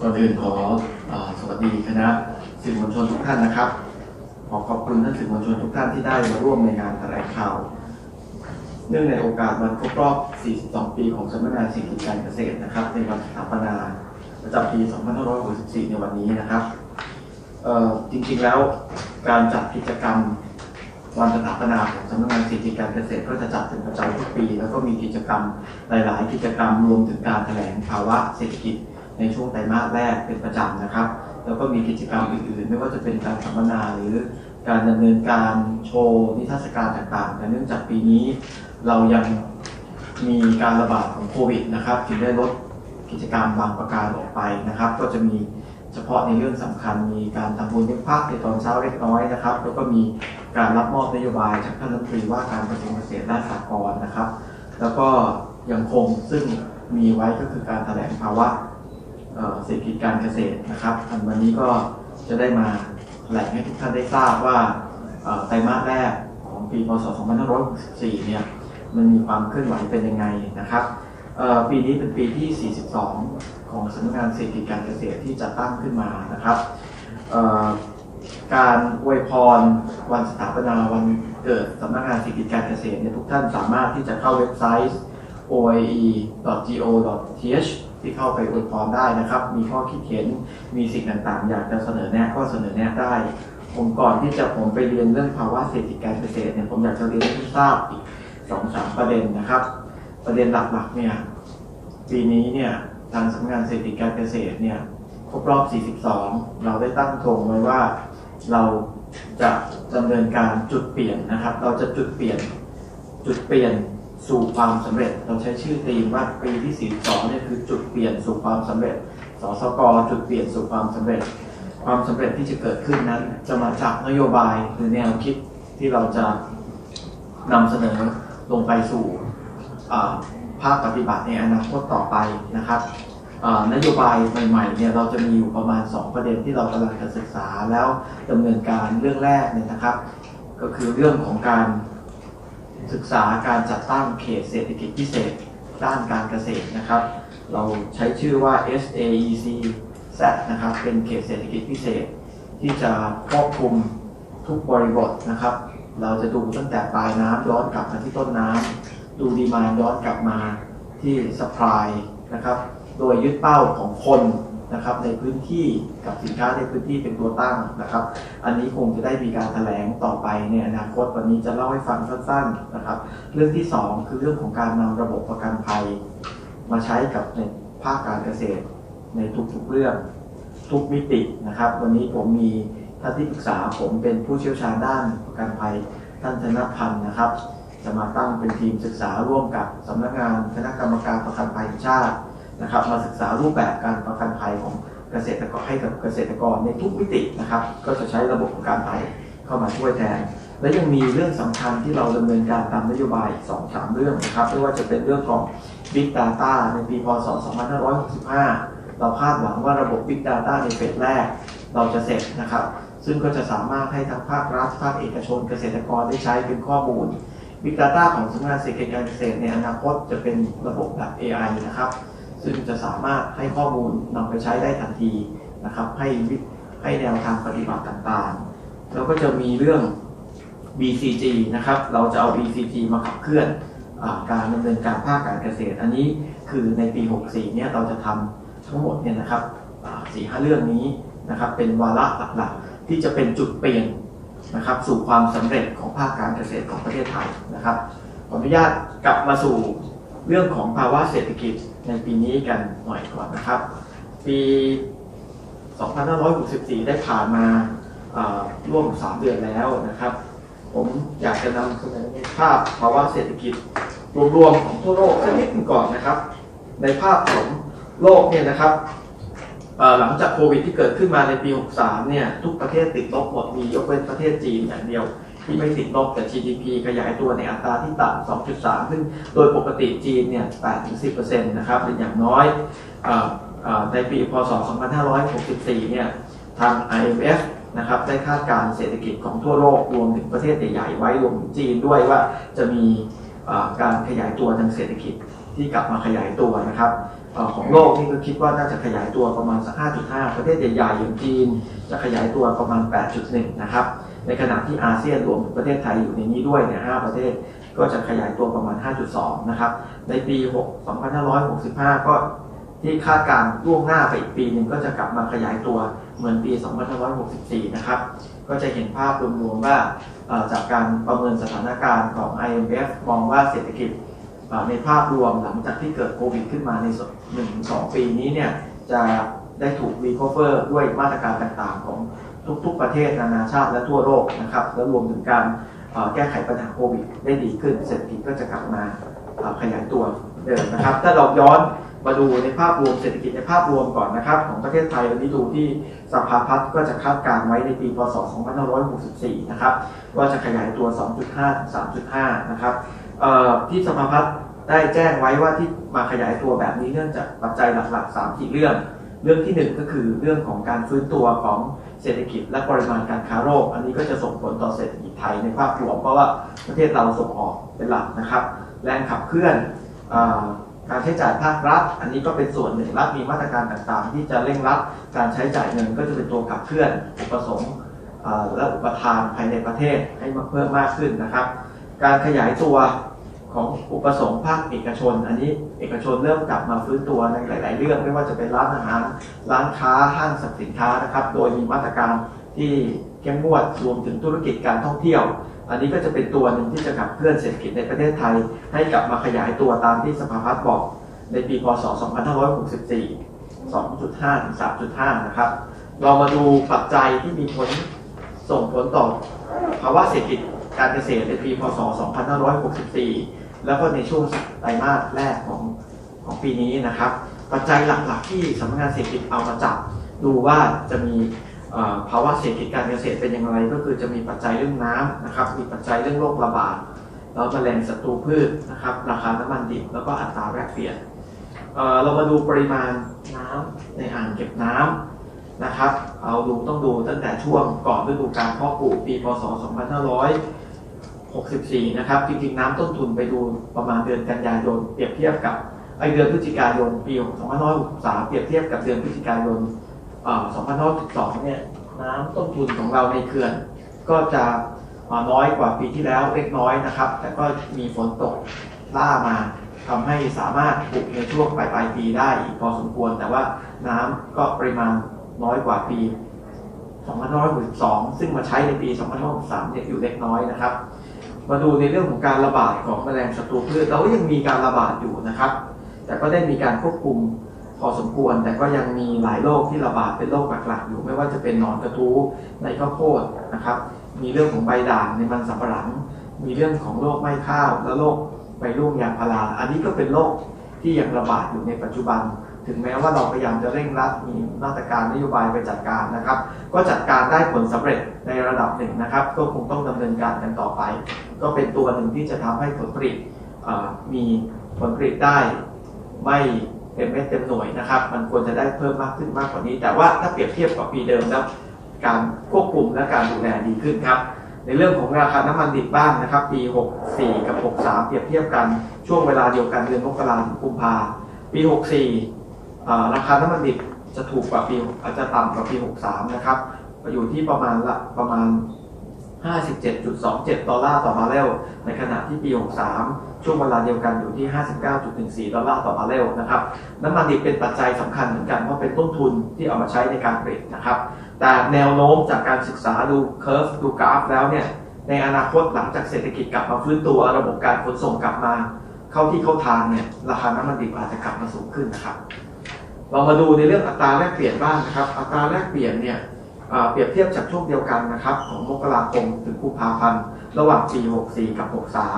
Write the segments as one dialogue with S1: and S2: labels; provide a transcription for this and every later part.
S1: ก่อนอื่นขออสวัสดีคณะสื่อมวลชนทุกท่านนะครับ ขอขอบคุณท่านสื่อมวลชนทุกท่านที่ได้มาร่วมในงานแถลงข่าว เนื่องในโอกาสวันครบรอบ 42 ปีของสำนักงานสิ่งกิจการเกษตรนะครับ ในวันสถาปนาประจำปี 2564 ในวันนี้นะครับจริงๆแล้วการจัดกิจกรรม วันสถาปนาของสำนักงานสิ่งกิจการเกษตรก็จะจัดเป็นประจำทุกปี แล้วก็มีกิจกรรมหลาย ๆ กิจกรรมรวมถึงการแถลงภาวะเศรษฐกิจในช่วงไตรมาสแรกเป็นประจำนะครับ แล้วก็มีกิจกรรมอื่น ๆ ไม่ว่าจะเป็นการสัมมนาหรือการดำเนินการโชว์นิทรรศการต่าง ๆ แต่เนื่องจากปีนี้เรายังมีการระบาดของโควิดนะครับ จึงได้ลดกิจกรรมบางประการออกไปนะครับ ก็จะมี เฉพาะในเรื่องสำคัญมีการทำบุญเลี้ยงพระในตอนเช้าเล็กน้อยนะครับ แล้วก็มีการรับมอบนโยบายจากท่านรัฐมนตรีว่าการกระทรวงเกษตรและสหกรณ์นะครับ แล้วก็ยังคงซึ่งมีไว้ก็คือการแถลงภาวะเศรษฐกิจการเกษตรนะครับวันนี้ก็จะได้มาแถลงให้ทุกท่านได้ทราบว่าไตรมาสแรกของปีพศ 2564 เนี่ยมันมีความเคลื่อนไหวเป็นยังไงนะครับปีนี้เป็นปีที่ 42 ของสำนักงานเศรษฐกิจการเกษตรที่จะตั้งขึ้นมานะครับการอวยพรวันสถาปนาวันเกิดสำนักงานเศรษฐกิจการเกษตรเนี่ยทุกท่านสามารถที่จะเข้าเว็บไซต์ oie.go.th ที่เข้าไปอวยพรได้นะครับ มีข้อคิดเห็น มีสิ่งต่างๆ อยากจะเสนอแนะก็เสนอแนะได้ ผมก่อนที่จะผมไปเรียนเรื่องภาวะเศรษฐกิจการเกษตรเนี่ย ผมอยากจะเรียนให้ทุกทราบอีกสองสามประเด็นนะครับ ประเด็นหลักๆเนี่ย ปีนี้เนี่ย ทางสำนักงานเศรษฐกิจการเกษตรเนี่ยครบรอบ 42 เราได้ตั้งธงไว้ว่าเราจะดำเนินการจุดเปลี่ยนนะครับ เราจะจุดเปลี่ยนจุดเปลี่ยนสู่ความสำเร็จ เราใช้ชื่อธีมว่าปีที่ 42เนี่ยคือจุดเปลี่ยนสู่ความสำเร็จ สสกจุดเปลี่ยนสู่ความสำเร็จ ความสำเร็จที่จะเกิดขึ้นนั้น จะมาจากนโยบายหรือแนวคิดที่เราจะนำเสนอลงไปสู่ ภาคปฏิบัติในอนาคตต่อไปนะครับนโยบายใหม่ๆเนี่ยเราจะมีอยู่ประมาณ 2 ประเด็นที่เรากำลังจะศึกษาแล้วดำเนินการเรื่องแรกเนี่ยนะครับ ก็คือเรื่องของการศึกษาการจัดตั้งเขตเศรษฐกิจพิเศษด้านการเกษตรนะครับ เราใช้ชื่อว่า SAEC Z นะครับเป็นเขตเศรษฐกิจพิเศษ ที่จะครอบคลุมทุกบริบทนะครับ เราจะดูตั้งแต่ปลายน้ำย้อนกลับมาที่ต้นน้ำ ดูดีมาย้อนกลับมาที่สป라이นะครับโดยยึดเป้าของคนนะครับในพื้นที่กับสินค้าในพื้นที่เป็นตัวตั้งนะครับ อันนี้คงจะได้มีการแถลงต่อไปในอนาคตวันนี้จะเล่าให้ฟังสั้นๆนะครับ เรื่องที่ 2 คือเรื่องของการนำระบบประกันภัย มาใช้กับในภาคการเกษตร ในทุกๆเรื่องทุกมิตินะครับ วันนี้ผมมีท่านที่ปรึกษาผมเป็นผู้เชี่ยวชาญด้านประกันภัยท่านธนพันธ์นะครับ จะมาตั้งเป็นทีมศึกษาร่วมกับสำนักงานคณะกรรมการประกันภัยแห่งชาตินะครับ มาศึกษารูปแบบการประกันภัยของเกษตรกรให้กับเกษตรกรในทุกมิตินะครับ ก็จะใช้ระบบประกันภัยเข้ามาช่วยแทน และยังมีเรื่องสำคัญที่เราดำเนินการตามนโยบายอีกสองสามเรื่องนะครับไม่ว่าจะเป็นเรื่องของ Big Data ในปีพศ 2565 เราคาดหวังว่าระบบ Big Data ในเฟสแรก เราจะเสร็จนะครับ ซึ่งก็จะสามารถให้ทั้งภาครัฐภาคเอกชนเกษตรกรได้ใช้เป็นข้อมูล Big Data ของสำนักงานเศรษฐกิจการเกษตรในอนาคตจะเป็นระบบแบบ AI นะครับ ซึ่งจะสามารถให้ข้อมูลนำไปใช้ได้ทันทีนะครับ ให้ให้แนวทางปฏิบัติต่างๆ แล้วก็จะมีเรื่อง BCG นะครับ เราจะเอา BCG มาขับเคลื่อนอการดำเนินการภาคการเกษตร อันนี้คือในปี 64 เนี่ยเราจะทำทั้งหมดเนี่ยนะครับสี่ห้าเรื่องนี้นะครับ เป็นวาระหลักๆ ที่จะเป็นจุดเปลี่ยน นะครับ สู่ความสำเร็จของภาคการเกษตรของประเทศไทยนะครับขออนุญาตกลับมาสู่เรื่องของภาวะเศรษฐกิจในปีนี้กันหน่อยก่อนนะครับ ปี 2564 ได้ผ่านมาอ่าร่วม 3 เดือนแล้วนะครับ ผมอยากจะนำเสนอภาพภาวะเศรษฐกิจรวมๆของทั่วโลกสักนิดนึงก่อนนะครับ ในภาพของโลกเนี่ยนะครับ หลังจากโควิดที่เกิดขึ้นมาในปี 63 เนี่ย ทุกประเทศติดลบหมด มียกเว้นประเทศจีนอย่างเดียว ที่ไม่ติดลบแต่ GDP ขยายตัวในอัตราที่ต่ำ 2.3 ซึ่งโดยปกติจีนเนี่ย 8-10%นะครับเป็นอย่างน้อยออในปีพศ 2564 เนี่ย ทาง IMF นะครับได้คาดการณ์เศรษฐกิจของทั่วโลกรวมถึงประเทศใหญ่ๆไว้รวมถึงจีนด้วยว่าจะมีการขยายตัวทางเศรษฐกิจที่กลับมาขยายตัวนะครับ ของโลกนี่ก็คิดว่าน่าจะขยายตัวประมาณสัก 5.5 ประเทศใหญ่ๆอย่างจีน จะขยายตัวประมาณ 8.1 นะครับ ในขณะที่อาเซียนรวมถึงประเทศไทยอยู่ในนี้ด้วยเนี่ย5ประเทศก็จะขยายตัวประมาณ 5.2 นะครับ ในปี6 2565 ก็ที่คาดการณ์ล่วงหน้าไปอีกปีหนึ่งก็จะกลับมาขยายตัวเหมือนปี 2564 นะครับ ก็จะเห็นภาพรวมๆว่าจากการประเมินสถานการณ์ของ IMF มองว่าเศรษฐกิจ ในภาพรวมหลังจากที่เกิดโควิดขึ้นมาในหนึ่งสองปีนี้เนี่ยจะได้ถูกรีคอเวอร์ด้วยมาตรการต่างๆ ของทุกๆประเทศนานาชาติและทั่วโลกนะครับ และรวมถึงการแก้ไขปัญหาโควิดได้ดีขึ้นเศรษฐกิจก็จะกลับมาขยายตัวเดิมนะครับ ถ้าเราย้อนมาดูในภาพรวมเศรษฐกิจในภาพรวมก่อนนะครับ ของประเทศไทยวันนี้ดูที่สภาพัฒน์ก็จะคาดการณ์ไว้ในปีพศ 2564 นะครับว่าจะขยายตัว 2.5 3.5 นะครับ ที่สภาพัฒน์ได้แจ้งไว้ว่าที่มาขยายตัวแบบนี้เนื่องจากปัจจัยหลักๆ3 4เรื่อง เรื่องที่ 1 ก็คือเรื่องของการฟื้นตัวของเศรษฐกิจและปริมาณการค้าโลกอันนี้ก็จะส่งผลต่อเศรษฐกิจไทยในภาพรวมเพราะว่าประเทศเราส่งออกเป็นหลักนะครับ แรงขับเคลื่อนอการใช้จ่ายภาครัฐ อันนี้ก็เป็นส่วนหนึ่งรัฐมีมาตรการต่างๆ ที่จะเร่งรัดการใช้จ่ายเงินก็จะเป็นตัวขับเคลื่อนอุปสงค์และอุปทานภายในประเทศให้มาเพิ่มมากขึ้นนะครับ การขยายตัว ของอุปสงค์ภาคเอกชน อันนี้เอกชนเริ่มกลับมาฟื้นตัวในหลาย ๆ เรื่องไม่ว่าจะเป็นร้านอาหาร ร้านค้าห้างสรรพสินค้านะครับ โดยมีมาตรการที่เข้มงวดรวมถึงธุรกิจการท่องเที่ยว อันนี้ก็จะเป็นตัวหนึ่งที่จะขับเคลื่อนเศรษฐกิจในประเทศไทย ให้กลับมาขยายตัวตามที่สภาพัฒน์บอกในปี พศ 2564 2.5 ถึง 3.5 นะครับ เรามาดูปัจจัยที่มีผลส่งผลต่อภาวะเศรษฐกิจ การเกษตรในปีพศ 2564 แล้วก็ในช่วงไตรมาสแรกของของปีนี้นะครับ ปัจจัยหลักๆ ที่สำนักงานเศรษฐกิจเอามาจับ ดูว่าจะมีภาวะเศรษฐกิจการเกษตรเป็นอย่างไร ก็คือจะมีปัจจัยเรื่องน้ำนะครับ มีปัจจัยเรื่องโรคระบาดแล้วแมลงศัตรูพืชนะครับ ราคาน้ำมันดิบแล้วก็อัตราแลกเปลี่ยนเเรามาดูปริมาณน้ำในอ่างเก็บน้ำนะครับ เอาดูต้องดูตั้งแต่ช่วงก่อนฤดูกาลเพาะปลูกปีพศ 64 นะครับ จริงๆ น้ำต้นทุนไปดูประมาณเดือนกันยายน เปรียบเทียบกับไอเดือนพฤศจิกายน ปี2563 เปรียบเทียบกับเดือนพฤศจิกายน2562 เนี่ย น้ำต้นทุนของเราในเขื่อน ก็จะน้อยกว่าปีที่แล้วเล็กน้อยนะครับ แต่ก็มีฝนตกล่ามาทำให้สามารถปลูกในช่วงปลายปลายปีได้อีกพอสมควร แต่ว่าน้ำก็ปริมาณน้อยกว่าปี2562 ซึ่งมาใช้ในปี2563เนี่ยอยู่เล็กน้อยนะครับ มาดูในเรื่องของการระบาดของแมลงศัตรูพืชเราก็ยังมีการระบาดอยู่นะครับ แต่ก็ได้มีการควบคุมพอสมควร แต่ก็ยังมีหลายโรคที่ระบาดเป็นโรคหลักๆอยู่ไม่ว่าจะเป็นหนอนกระทู้ในข้าวโพดนะครับ มีเรื่องของใบด่างในมันสำปะหลัง มีเรื่องของโรคไม้ข้าว และโรคใบร่วงยางพารา อันนี้ก็เป็นโรคที่ยังระบาดอยู่ในปัจจุบัน ถึงแม้ว่าเราพยายามจะเร่งรัดมีมาตรการนโยบายไปจัดการนะครับ ก็จัดการได้ผลสำเร็จในระดับหนึ่งนะครับ ก็คงต้องดำเนินการกันต่อไป ก็เป็นตัวหนึ่งที่จะทำให้ผลผลิตมีผลผลิตได้ไม่เต็มเม็ดเต็มหน่วยนะครับ มันควรจะได้เพิ่มมากขึ้นมากกว่านี้ แต่ว่าถ้าเปรียบเทียบกับปีเดิมแล้วการควบคุมและการดูแลดีขึ้นครับ ในเรื่องของราคาน้ำมันดิบบ้างนะครับ ปี 64 กับ 63 เปรียบเทียบกันช่วงเวลาเดียวกันเดือนมกราถึงกุมภาปี 64อ่ ราคาน้ำมันดิบจะถูกกว่าปีอาจจะต่ำกว่าปี 63 นะครับอยู่ที่ประมาณละประมาณ 57.27 ดอลลาร์ต่อบาร์เรลในขณะที่ปี 63 ช่วงเวลาเดียวกันอยู่ที่ 59.14 ดอลลาร์ต่อบาร์เรลนะครับน้ำมันดิบเป็นปัจจัยสำคัญเหมือนกันเพราะเป็นต้นทุนที่เอามาใช้ในการผลิตนะครับ แต่แนวโน้มจากการศึกษาดูเคอร์ฟดูกราฟแล้วเนี่ยในอนาคตหลังจากเศรษฐกิจกลับมาฟื้นตัวระบบการขนส่งกลับมา เข้าที่เข้าทางเนี่ยราคาน้ำมันดิบอาจจะกลับมาสูงขึ้นนะครับ เรามาดูในเรื่องอัตราแลกเปลี่ยนบ้างนะครับ อัตราแลกเปลี่ยนเนี่ยเปรียบเทียบจากช่วงเดียวกันนะครับ ของมกราคมถึงกุมภาพันธ์ระหว่างปี 64 กับ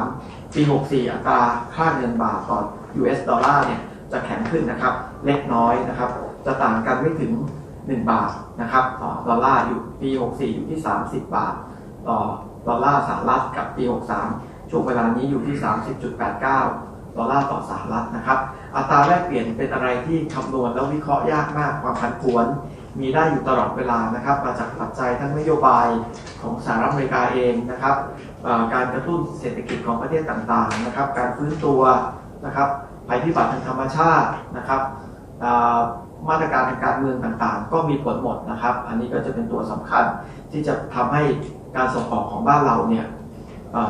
S1: 63 ปี 64 อัตราค่าเงินบาทต่อ US ดอลลาร์เนี่ยจะแข็งขึ้นนะครับ เล็กน้อยนะครับ จะต่างกันไม่ถึง 1 บาทนะครับต่อดอลลาร์อยู่ปี 64 อยู่ที่ 30 บาท ต่อดอลลาร์สหรัฐกับปี 63 ช่วงเวลานี้อยู่ที่ 30.89 ดอลลาร์ต่อสหรัฐนะครับ อัตราแลกเปลี่ยนเป็นอะไรที่คำนวณแล้ววิเคราะห์ยากมากความผันผวน มีได้อยู่ตลอดเวลานะครับ มาจากปัจจัยทั้งนโยบายของสหรัฐอเมริกาเองนะครับการกระตุ้นเศรษฐกิจของประเทศต่างๆนะครับ การฟื้นตัวนะครับภัยพิบัติทางธรรมชาตินะครับมาตรการทางการเมืองต่างๆ ก็มีผลหมดนะครับ อันนี้ก็จะเป็นตัวสำคัญที่จะทำให้การส่งออกของบ้านเราเนี่ย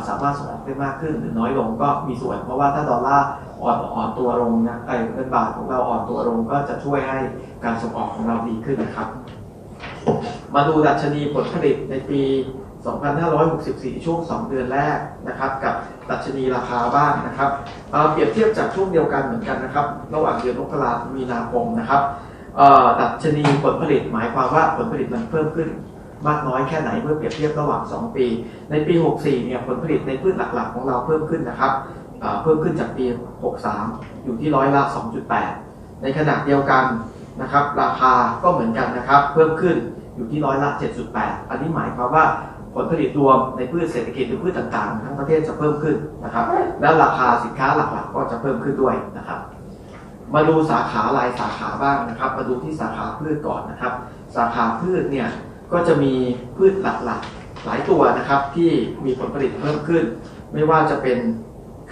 S1: สามารถส่งออกได้มากขึ้นหรือน้อยลงก็มีส่วน เพราะว่าถ้าดอลลาร์อ่อนอ่อนตัวลงนะไอ้เงินบาทของเราอ่อนตัวลงก็จะช่วยให้การส่งออกของเราดีขึ้นนะครับ มาดูดัชนีผลผลิตในปี 2564 ช่วง 2 เดือนแรกนะครับ กับดัชนีราคาบ้างนะครับเเปรียบเทียบจากช่วงเดียวกันเหมือนกันนะครับ ระหว่างเดือนมกราคมมีนาคมนะครับดัชนีผลผลิตหมายความว่าผลผลิตมันเพิ่มขึ้น มากน้อยแค่ไหนเมื่อเปรียบเทียบระหว่าง 2 ปี ในปี 64 เนี่ยผลผลิตในพืชหลักๆ ของเราเพิ่มขึ้นนะครับเพิ่มขึ้นจากปี 63 อยู่ที่ร้อยละ 2.8 ในขณะเดียวกันนะครับราคาก็เหมือนกันนะครับ เพิ่มขึ้นอยู่ที่ร้อยละ 7.8 อันนี้หมายความว่าผลผลิตรวมในพืชเศรษฐกิจหรือพืชต่างๆ ทั้งประเทศจะเพิ่มขึ้นนะครับ และราคาสินค้าหลักๆ ก็จะเพิ่มขึ้นด้วยนะครับ มาดูสาขารายสาขาบ้างนะครับ มาดูที่สาขาพืชก่อนนะครับ สาขาพืชเนี่ย ก็จะมีพืชหลักๆหลายตัวนะครับที่มีผลผลิตเพิ่มขึ้น ไม่ว่าจะเป็น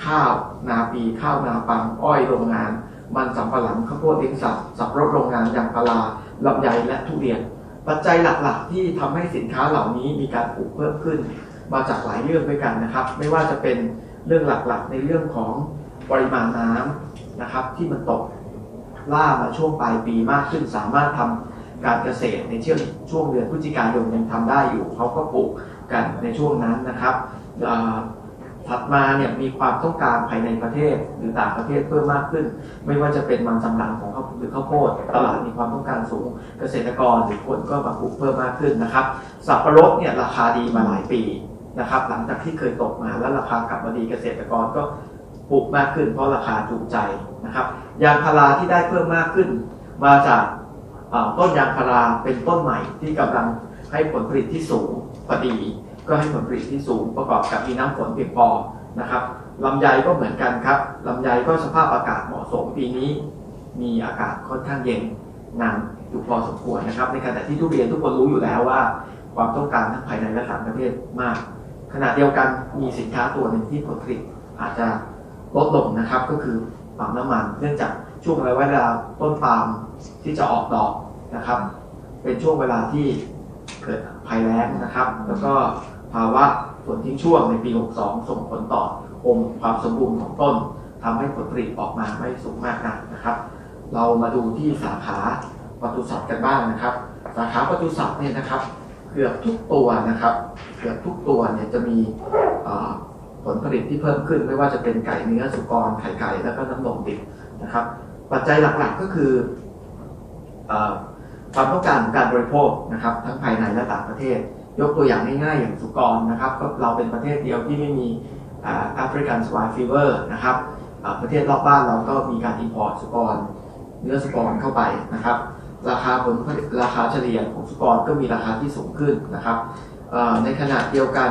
S1: ข้าวนาปีข้าวนาปังอ้อยโรงงาน มันสำปะหลังข้าวโพดเลี้ยงสัตว์สับปะรดโรงงานยางพาราลำไยและทุเรียน ปัจจัยหลักๆ ที่ทำให้สินค้าเหล่านี้มีการปลูกเพิ่มขึ้น มาจากหลายเรื่องด้วยกันนะครับ ไม่ว่าจะเป็นเรื่องหลักๆ ในเรื่องของปริมาณน้ำนะครับที่มันตกล่ามาช่วงปลายปีมากขึ้นสามารถทำ การเกษตรในช่วงช่วงเดือนพฤศจิกายนยังทำได้อยู่เขาก็ปลูกกันในช่วงนั้นนะครับถัดมาเนี่ยมีความต้องการภายในประเทศหรือต่างประเทศเพิ่มมากขึ้น ไม่ว่าจะเป็นมันสำลังของเขาหรือข้าวโพดตลาดมีความต้องการสูง เกษตรกรหรือคนก็มาปลูกเพิ่มมากขึ้นนะครับสับปะรดเนี่ยราคาดีมาหลายปีนะครับหลังจากที่เคยตกมาแล้วราคากลับมาดีเกษตรกรก็ปลูกมากขึ้นเพราะราคาจูงใจนะครับยางพาราที่ได้เพิ่มมากขึ้น มาจาก ต้นยางพาราเป็นต้นใหม่ที่กำลังให้ผลผลิตที่สูงพอดีก็ให้ผลผลิตที่สูงประกอบกับมีน้ำฝนเพียงพอนะครับลำไยก็เหมือนกันครับลำไยก็สภาพอากาศเหมาะสมปีนี้ มีอากาศค่อนข้างเย็นนานอยู่พอสมควรนะครับ ในขณะที่ทุเรียนทุกคนรู้อยู่แล้วว่า ความต้องการทั้งภายในและต่างประเทศมาก ขณะเดียวกันมีสินค้าตัวหนึ่งที่ผลผลิตอาจจะลดลงนะครับก็คือปาล์มน้ำมัน เนื่องจากช่วงระยะเวลาต้นปาล์ม ที่จะออกดอกนะครับ เป็นช่วงเวลาที่เกิดภัยแล้งนะครับ แล้วก็ภาวะฝนทิ้งช่วงในปี 62 ส่งผลต่อองค์ความสมบูรณ์ของต้นทำให้ผลผลิตออกมาไม่สูงมากนักนะครับ เรามาดูที่สาขาปศุสัตว์กันบ้างนะครับ สาขาปศุสัตว์เนี่ยนะครับเกือบทุกตัวนะครับ เกือบทุกตัวเนี่ยจะมีผลผลิตที่เพิ่มขึ้น ไม่ว่าจะเป็นไก่เนื้อสุกรไข่ไก่แล้วก็น้ำนมดิบนะครับ ปัจจัยหลักๆก็คือ ความต้องการการบริโภคนะครับ ทั้งภายในและต่างประเทศ ยกตัวอย่างง่ายๆอย่างสุกรนะครับก็เราเป็นประเทศเดียวที่ไม่มีแอฟริกันสวายฟีเวอร์นะครับประเทศรอบบ้านเราก็มีการอินพอร์ตสุกรเนื้อสุกรเข้าไปนะครับ ราคาผลราคาเฉลี่ยของสุกรก็มีราคาที่สูงขึ้นนะครับในขณะเดียวกัน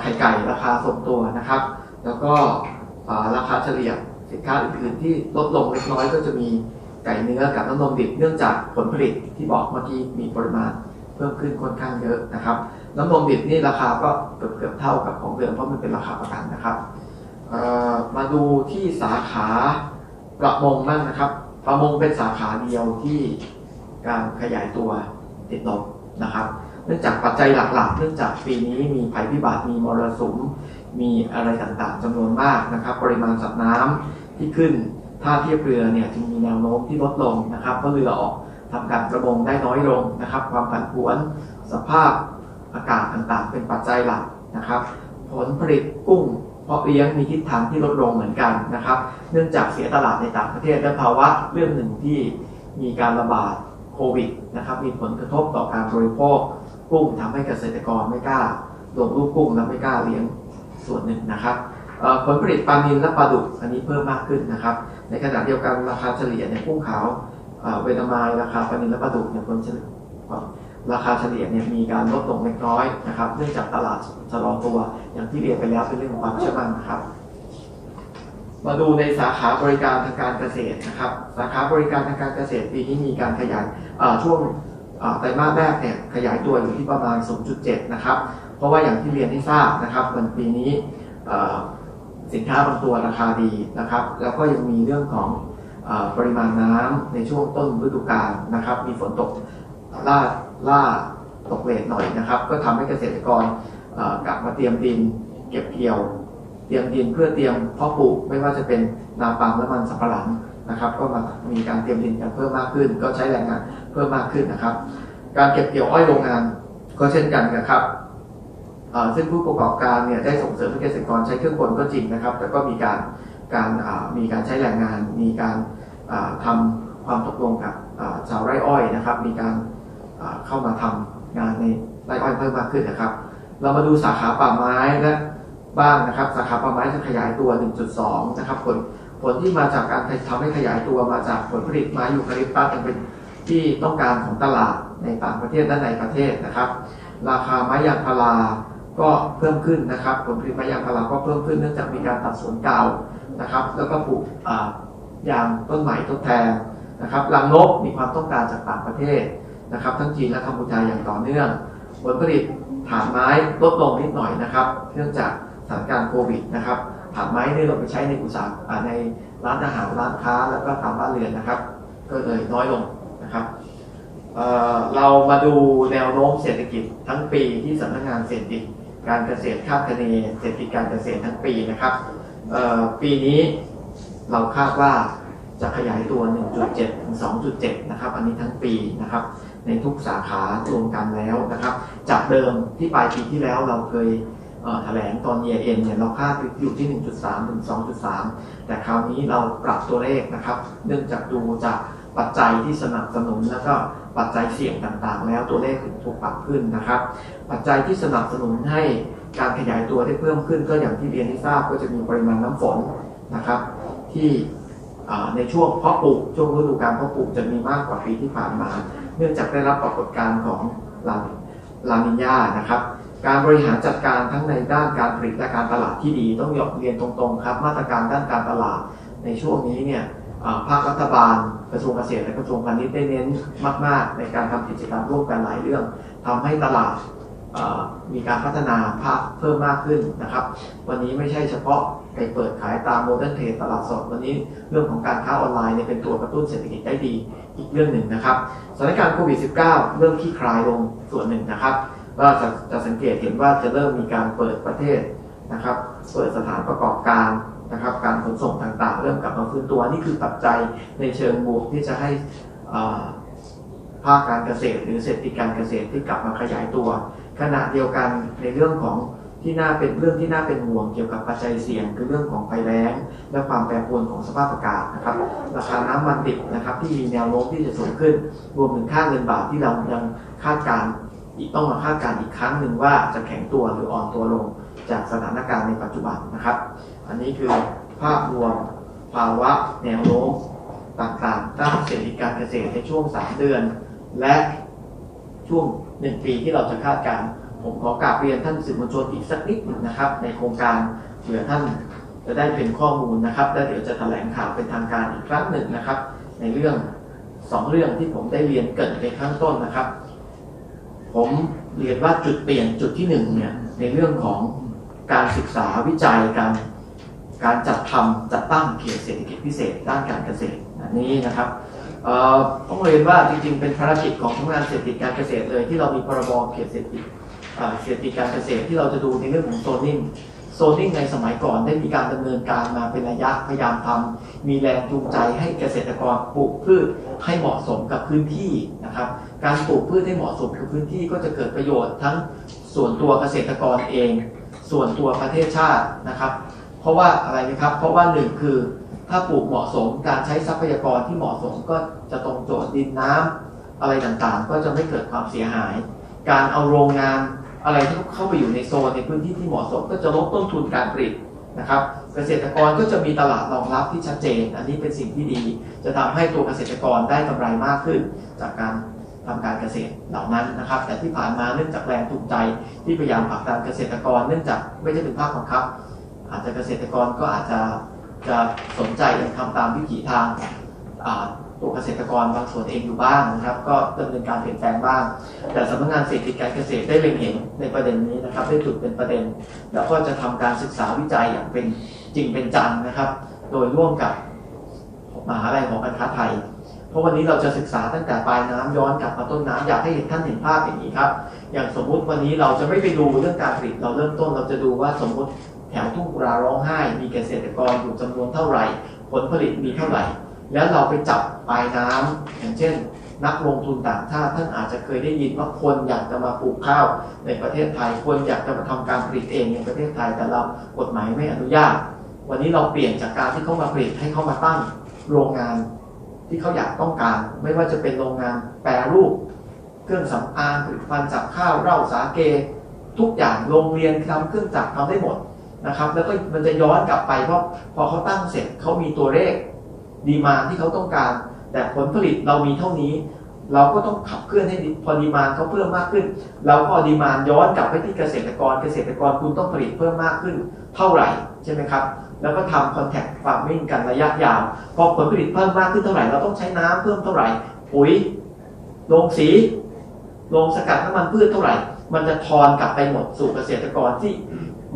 S1: ไข่ไก่ราคาส่งตัวนะครับ แล้วก็ราคาเฉลี่ยสินค้าอื่นๆที่ลดลงเล็กน้อยก็จะมี ไก่เนื้อกับน้ำนมดิบเนื่องจากผลผลิตที่บอกเมื่อกี้มีปริมาณเพิ่มขึ้นค่อนข้างเยอะนะครับ น้ำนมดิบนี่ราคาก็เกือบเกือบๆเท่ากับของเดิมเพราะมันเป็นราคาประกันนะครับมาดูที่สาขาประมงบ้างนะครับ ประมงเป็นสาขาเดียวที่การขยายตัวติดลบนะครับเนื่องจากปัจจัยหลักๆ เนื่องจากปีนี้มีภัยพิบัติมีมรสุมมีอะไรต่างๆจำนวนมากนะครับ ปริมาณสัตว์น้ำที่ขึ้น ท่าเทียบเรือเนี่ยจึงมีแนวโน้มที่ลดลงนะครับเพราะเรือออกทำการประมงได้น้อยลงนะครับ ความผันผวน สภาพอากาศต่างๆ เป็นปัจจัยหลักนะครับ ผลผลิตกุ้งเพาะเลี้ยงมีทิศทางที่ลดลงเหมือนกันนะครับ เนื่องจากเสียตลาดในต่างประเทศและภาวะเรื่องหนึ่งที่มีการระบาดโควิดนะครับมีผลกระทบต่อการบริโภคกุ้งทำให้เกษตรกรไม่กล้าลงลูกกุ้งและไม่กล้าเลี้ยงส่วนหนึ่งนะครับผลผลิตปลานิลและปลาดุกอันนี้เพิ่มมากขึ้นนะครับ ในขณะเดียวกันราคาเฉลี่ยในยกุ้งขาวเวทนามายราคาปลานิลและปลาดุกเนี่ยผลเฉลี่ยราคาเฉลี่ยเนี่ยมีการลดลงเล็กน้อยนะครับเนื่องจากตลาดชะลอตัวอย่างที่เรียนไปแล้วเป็นเรื่องของความเชื่อมั่นนะครับ มาดูในสาขาบริการทางการเกษตรนะครับ สาขาบริการทางการเกษตรปีนี้มีการขยายช่วงไตรมาสแรกเนี่ยขยายตัวอยู่ที่ประมาณ 0.7 นะครับ เพราะว่าอย่างที่เรียนให้ทราบนะครับวันปีนี้ สินค้าบางตัวราคาดีนะครับ แล้วก็ยังมีเรื่องของอปริมาณน้ำในช่วงต้นฤดูกาลนะครับ มีฝนตกล่าล่าตกเลทหน่อยนะครับ ก็ทำให้เกษตรกรกลับมาเตรียมดินเก็บเกี่ยว เตรียมดินเพื่อเตรียมเพาะปลูกไม่ว่าจะเป็นนาปาล์มและมันสำปะหลังนะครับ ก็มามีการเตรียมดินกันเพิ่มมากขึ้น ก็ใช้แรงงานเพิ่มมากขึ้นนะครับ การเก็บเกี่ยวอ้อยโรงงานก็เช่นกันนะครับ ซึ่งผู้ประกอบการเนี่ยได้ส่งเสริมให้เกษตรกรใช้เครื่องกลก็จริงนะครับ แต่ก็มีการการมีการใช้แรงงาน มีการอ่าทำความตกลงกับชาวไร่อ้อยนะครับ มีการเข้ามาทำงานในไร่อ้อยเพิ่มมากขึ้นนะครับ เรามาดูสาขาป่าไม้และบ้างนะครับ สาขาป่าไม้จะขยายตัว 1.2 นะครับผลผลที่มาจากการทำให้ขยายตัวมาจากผลผลิตไม้ยูคาลิปตัสเป็นที่ต้องการของตลาดในต่างประเทศและในประเทศนะครับ ราคาไม้ยางพารา ก็เพิ่มขึ้นนะครับผลผลิตไม้ยางพาราก็เพิ่มขึ้นเนื่องจากมีการตัดสวนเก่านะครับ แล้วก็ปลูกยางต้นใหม่ทดแทนนะครับรังนกมีความต้องการจากต่างประเทศนะครับ ทั้งจีนและกัมพูชาอย่างต่อเนื่อง ผลผลิตฐานไม้ลดลงนิดหน่อยนะครับ เนื่องจากสถานการณ์โควิดนะครับฐานไม้เนี่ยเราไปใช้ในอุตสาหอ่าในร้านอาหารร้านค้าแล้วก็ตามบ้านเรือนนะครับ ก็เลยน้อยลงนะครับเออเรามาดูแนวโน้มเศรษฐกิจทั้งปีที่สำนักงานเศรษฐกิจ การเกษตรคาดคะเนเศรษฐกิจการเกษตรทั้งปีนะครับปีนี้เราคาดว่าจะขยายตัว 1.7 ถึง 2.7 นะครับ อันนี้ทั้งปีนะครับ ในทุกสาขารวมกันแล้วนะครับ จากเดิมที่ปลายปีที่แล้วเราเคยเแถลงตอน year end เนี่ยเราคาดอยู่ที่ 1.3 ถึง 2.3 แต่คราวนี้เราปรับตัวเลขนะครับ เนื่องจากดูจาก ปัจจัยที่สนับสนุนแล้วก็ปัจจัยเสี่ยงต่างๆ แล้วตัวเลขถึงถูกปรับขึ้นนะครับ ปัจจัยที่สนับสนุนให้การขยายตัวได้เพิ่มขึ้นก็อย่างที่เรียนที่ทราบก็จะมีปริมาณน้ำฝนนะครับ ที่ในช่วงเพาะปลูกช่วงฤดูกาลเพาะปลูกจะมีมากกว่าปีที่ผ่านมา เนื่องจากได้รับปรากฏการณ์ของลาลานิญานะครับ การบริหารจัดการทั้งในด้านการผลิตและการตลาดที่ดีต้องยอมเรียนตรงๆครับ มาตรการด้านการตลาดในช่วงนี้เนี่ยภาครัฐบาล ระทรวงเกษตรและกระทรวงพาณิชย์ได้เน้นมาก ๆ ในการทำกิจกรรมร่วมกันหลายเรื่องทำให้ตลาดมีการพัฒนาภาคเพิ่มมากขึ้นนะครับ วันนี้ไม่ใช่เฉพาะไปเปิดขายตามโมเดิร์นเทรดตลาดสดวันนี้เรื่องของการค้าออนไลน์เนี่ยเป็นตัวกระตุ้นเศรษฐกิจได้ดีอีกเรื่องหนึ่งนะครับสถานการณ์โควิด -19 เริ่มคลี่คลายลงส่วนหนึ่งนะครับก็จะจะสังเกตเห็นว่าจะเริ่มมีการเปิดประเทศนะครับเปิดสถานประกอบการ นะครับ การขนส่งต่างๆ เริ่มกลับมาฟื้นตัวนี่คือปัจจัยในเชิงบวกที่จะให้ภาคการเกษตร หรือเศรษฐกิจการเกษตรที่กลับมาขยายตัว ขณะเดียวกันในเรื่องของที่น่าเป็นเรื่องที่น่าเป็นห่วงเกี่ยวกับปัจจัยเสี่ยง คือเรื่องของภัยแล้ง และความแปรปรวนของสภาพอากาศนะครับราคาน้ำมันดิบนะครับที่มีแนวโน้มที่จะสูงขึ้น รวมถึงค่าเงินบาทที่เรายังคาดการอีกต้องมาคาดการอีกครั้งหนึ่งว่าจะแข็งตัวหรืออ่อนตัวลงจากสถานการณ์ในปัจจุบันนะครับ อันนี้คือภาพรวมภาวะแนวโน้มต่างๆด้านเศรษฐกิจการเกษตรในช่วง 3 เดือน และช่วง 1 ปีที่เราจะคาดการณ์ผมขอกราบเรียนท่านสื่อมวลชนอีกสักนิดหนึ่งนะครับ ในโครงการเผื่อท่านจะได้เป็นข้อมูลนะครับ แล้วเดี๋ยวจะแถลงข่าวเป็นทางการอีกครั้งหนึ่งนะครับ ในเรื่องสองเรื่องที่ผมได้เรียนเกิดในข้างต้นนะครับ ผมเรียนว่าจุดเปลี่ยนจุดที่หนึ่งเนี่ยในเรื่องของการศึกษาวิจัยการ การจัดทำจัดตั้งเขตเศรษฐกิจพิเศษด้านการเกษตรอันนี้นะครับต้องเรียนว่าจริงๆ เป็นภารกิจของทำงานเศรษฐกิจการเกษตรเลย ที่เรามีพรบเขตเศรษฐกิจเศรษฐกิจการเกษตรที่เราจะดูในเรื่องของโซนนิ่งโซนนิ่งในสมัยก่อนได้มีการดำเนินการมาเป็นระยะพยายามทำมีแรงจูงใจให้เกษตรกรปลูกพืชให้เหมาะสมกับพื้นที่นะครับ การปลูกพืชให้เหมาะสมกับพื้นที่ก็จะเกิดประโยชน์ทั้งส่วนตัวเกษตรกรเอง ส่วนตัวประเทศชาตินะครับ เพราะว่าอะไรนะครับ เพราะว่าหนึ่งคือถ้าปลูกเหมาะสมการใช้ทรัพยากรที่เหมาะสมก็จะตรงโจทย์ดินน้ำอะไรต่างๆ ก็จะไม่เกิดความเสียหาย การเอาโรงงานอะไรที่เข้าไปอยู่ในโซนในพื้นที่ที่เหมาะสม ก็จะลดต้นทุนการผลิตนะครับ เกษตรกรก็จะมีตลาดรองรับที่ชัดเจน อันนี้เป็นสิ่งที่ดี จะทำให้ตัวเกษตรกรได้กำไรมากขึ้น จากการทำการเกษตรเหล่านั้นนะครับ แต่ที่ผ่านมาเนื่องจากแรงจูงใจที่พยายามผลักดันเกษตรกร เนื่องจากไม่ใช่เป็นภาคบังคับ อาจจะเกษตรกรก็อาจจะจะสนใจยังทำตามวิถีทางตัวเกษตรกรบางส่วนเองอยู่บ้างนะครับ ก็ดำเนินการเปลี่ยนแปลงบ้าง แต่สำนักงานเศรษฐกิจการเกษตรได้เล็งเห็นในประเด็นนี้นะครับได้จุดเป็นประเด็น แล้วก็จะทำการศึกษาวิจัยอย่างเป็นจริงเป็นจังนะครับ โดยร่วมกับมหาลัยของการค้าไทย เพราะวันนี้เราจะศึกษาตั้งแต่ปลายน้ำย้อนกลับมาต้นน้ำอยากให้เห็นท่านเห็นภาพอย่างนี้ครับ อย่างสมมุติวันนี้เราจะไม่ไปดูเรื่องการผลิตเราเริ่มต้นเราจะดูว่าสมมุติ แถวทุ่งกุราร้องไห้ มีเกษตรกรอยู่จำนวนเท่าไหร่ ผลผลิตมีเท่าไหร่ แล้วเราไปจับปลายน้ำอย่างเช่น นักลงทุนต่างชาติท่านอาจจะเคยได้ยินว่าคนอยากจะมาปลูกข้าวในประเทศไทยคนอยากจะมาทำการผลิตเองในประเทศไทยแต่เรากฎหมายไม่อนุญาต วันนี้เราเปลี่ยนจากการที่เขามาผลิตให้เขามาตั้งโรงงานที่เขาอยากต้องการ ไม่ว่าจะเป็นโรงงานแปรรูป เครื่องสำอางผลิตภัณฑ์จากข้าวเหล้าสาเก ทุกอย่างโรงเรียนทำเครื่องจักรทำได้หมด นะครับ แล้วก็มันจะย้อนกลับไปเพราะพอเขาตั้งเสร็จเขามีตัวเลขดีมาที่เขาต้องการ แต่ผลผลิตเรามีเท่านี้ เราก็ต้องขับเคลื่อนให้พอดีมานเขาเพิ่มมากขึ้น เราก็ดีมานย้อนกลับไปที่เกษตรกร เกษตรกรคุณต้องผลิตเพิ่มมากขึ้น เท่าไหร่ใช่ไหมครับแล้วก็ทำคอนแทคฟาร์มิ่งกันระยะยาวพอผลผลิตเพิ่มมากขึ้นเท่าไหร่เราต้องใช้น้ำเพิ่มเท่าไหร่ปุ๋ยโรงสีโรงสกัดน้ำมันพืชเท่าไหร่ มันจะทอนกลับไปหมดสู่เกษตรกรที่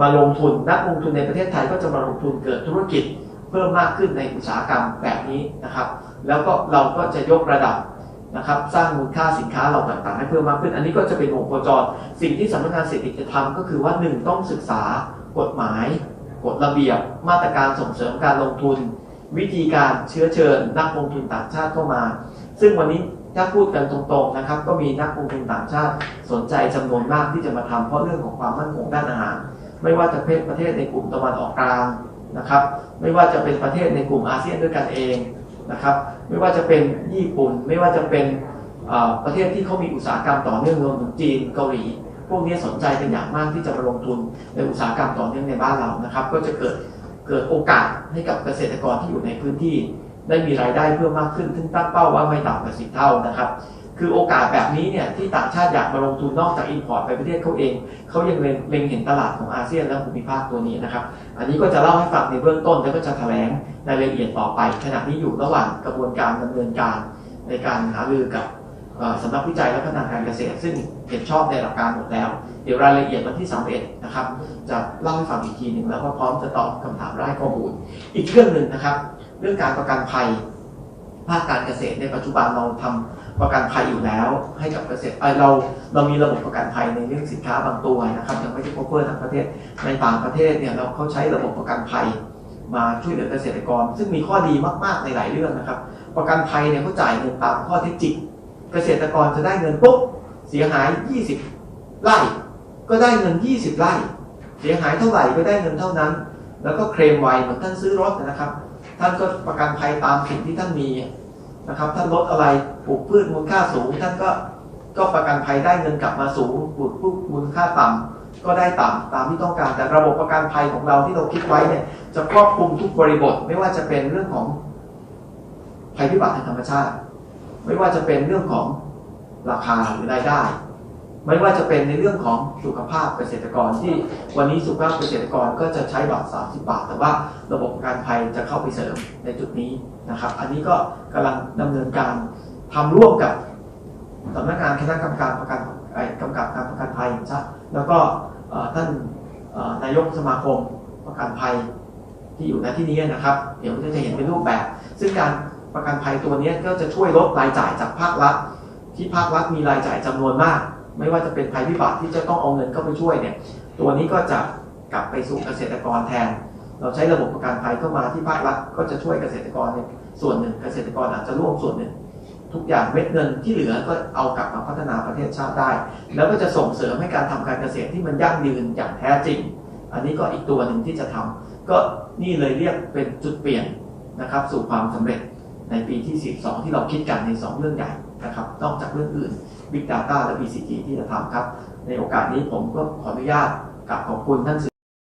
S1: มาลงทุน นักลงทุนในประเทศไทยก็จะมาลงทุนเกิดธุรกิจเพิ่มมากขึ้นในอุตสาหกรรมแบบนี้นะครับ แล้วก็เราก็จะยกระดับนะครับสร้างมูลค่าสินค้าเราต่างๆให้เพิ่มมากขึ้น อันนี้ก็จะเป็นวงโคจร สิ่งที่สำนักงานเศรษฐกิจจะทำก็คือว่าหนึ่งต้องศึกษากฎหมาย กฎระเบียบ มาตรการส่งเสริมการลงทุน วิธีการเชื้อเชิญ นักลงทุนต่างชาติเข้ามา ซึ่งวันนี้ถ้าพูดกันตรงๆนะครับ ก็มีนักลงทุนต่างชาติสนใจจำนวนมากที่จะมาทำเพราะเรื่องของความมั่นคงด้านอาหาร ไม่ว่าจะเป็นประเทศในกลุ่มตะวันออกกลางนะครับ ไม่ว่าจะเป็นประเทศในกลุ่มอาเซียนด้วยกันเองนะครับ ไม่ว่าจะเป็นญี่ปุ่น ไม่ว่าจะเป็นประเทศที่เขามีอุตสาหกรรมต่อเนื่องรวมถึงจีนเกาหลี พวกนี้สนใจเป็นอย่างมากที่จะมาลงทุนในอุตสาหกรรมต่อเนื่องในบ้านเรานะครับ ก็จะเกิดเกิดโอกาสให้กับเกษตรกรที่อยู่ในพื้นที่ ได้มีรายได้เพิ่มมากขึ้นซึ่งตั้งเป้าว่าไม่ต่ำกว่าสิบเท่านะครับ คือโอกาสแบบนี้เนี่ยที่ต่างชาติอยากมาลงทุนนอกจากอินพอร์ตไปประเทศเขาเอง เขายังเล็งเห็นตลาดของอาเซียนและภูมิภาคตัวนี้นะครับ อันนี้ก็จะเล่าให้ฟังในเบื้องต้นแล้วก็จะแถลงรายละเอียดต่อไป ขณะนี้อยู่ระหว่างกระบวนการดำเนินการในการหารือกับสำนักวิจัยและพัฒนาการเกษตร ซึ่งเห็นชอบในหลักการหมดแล้ว เดี๋ยวรายละเอียดวันที่31นะครับจะเล่าให้ฟังอีกทีหนึ่งแล้วก็พร้อมจะตอบคำถามไร้ข้อมูล อีกเรื่องหนึ่งนะครับ เรื่องการประกันภัยภาคการเกษตรในปัจจุบันเราทำ ประกันภัยอยู่แล้ว ให้กับเกษตรเราเรามีระบบประกันภัยในเรื่องสินค้าบางตัวนะครับยังไม่ได้ cover ทั้งประเทศในต่างประเทศเนี่ยเราเขาใช้ระบบประกันภัยมาช่วยเหลือเกษตรกร ซึ่งมีข้อดีมาก ๆ ในหลายเรื่องนะครับ ประกันภัยเนี่ยเขาจ่ายเงินตามข้อเท็จจริงเกษตรกรจะได้เงินปุ๊บเสียหาย 20 ไร่ ก็ได้เงิน 20 ไร่ เสียหายเท่าไหร่ก็ได้เงินเท่านั้น แล้วก็เคลมไวเหมือนท่านซื้อรถนะครับ ท่านก็ประกันภัยตามสิ่งที่ท่านมี นะครับท่านลดอะไรปลูกพืชมูลค่าสูง ท่านก็ก็ประกันภัยได้เงินกลับมาสูงปลูกพืชมูลค่าต่ำก็ได้ต่ำตามที่ต้องการแต่ระบบประกันภัยของเราที่เราคิดไว้เนี่ยจะครอบคลุมทุกบริบท ไม่ว่าจะเป็นเรื่องของภัยพิบัติทางธรรมชาติ ไม่ว่าจะเป็นเรื่องของราคาหรือรายได้ ไม่ว่าจะเป็นในเรื่องของสุขภาพเกษตรกรที่วันนี้สุขภาพเกษตรกรก็จะใช้บัตร30 บาท แต่ว่าระบบประกันภัยจะเข้าไปเสริมในจุดนี้นะครับ อันนี้ก็กำลังดำเนินการทำร่วมกับสำนักงานคณะกรรมการประกันกำกับการประกันภัยชาติแล้วก็ท่านนายกสมาคมประกันภัยที่อยู่ณที่นี้นะครับ เดี๋ยวจะเห็นเป็นรูปแบบ ซึ่งการประกันภัยตัวนี้ก็จะช่วยลดรายจ่ายจากภาครัฐที่ภาครัฐมีรายจ่ายจำนวนมาก ไม่ว่าจะเป็นภัยพิบัติที่จะต้องเอาเงินเข้าไปช่วยเนี่ย ตัวนี้ก็จะกลับไปสู่เกษตรกรแทน เราใช้ระบบประกันภัยเข้ามาที่ภาครัฐก็จะช่วยเกษตรกรในส่วนหนึ่งเกษตรกรอาจจะร่วมส่วนหนึ่ง ทุกอย่างเม็ดเงินที่เหลือก็เอากลับมาพัฒนาประเทศชาติได้ แล้วก็จะส่งเสริมให้การทำการเกษตรที่มันยั่งยืนอย่างแท้จริง อันนี้ก็อีกตัวหนึ่งที่จะทำก็นี่เลยเรียกเป็นจุดเปลี่ยนนะครับสู่ความสำเร็จในปีที่ 12 ที่เราคิดกันใน 2 เรื่องใหญ่นะครับ นอกจากเรื่องอื่น Big Data และ BCG ที่จะทำครับ ในโอกาสนี้ผมก็ขออนุญาตกับขอบคุณท่าน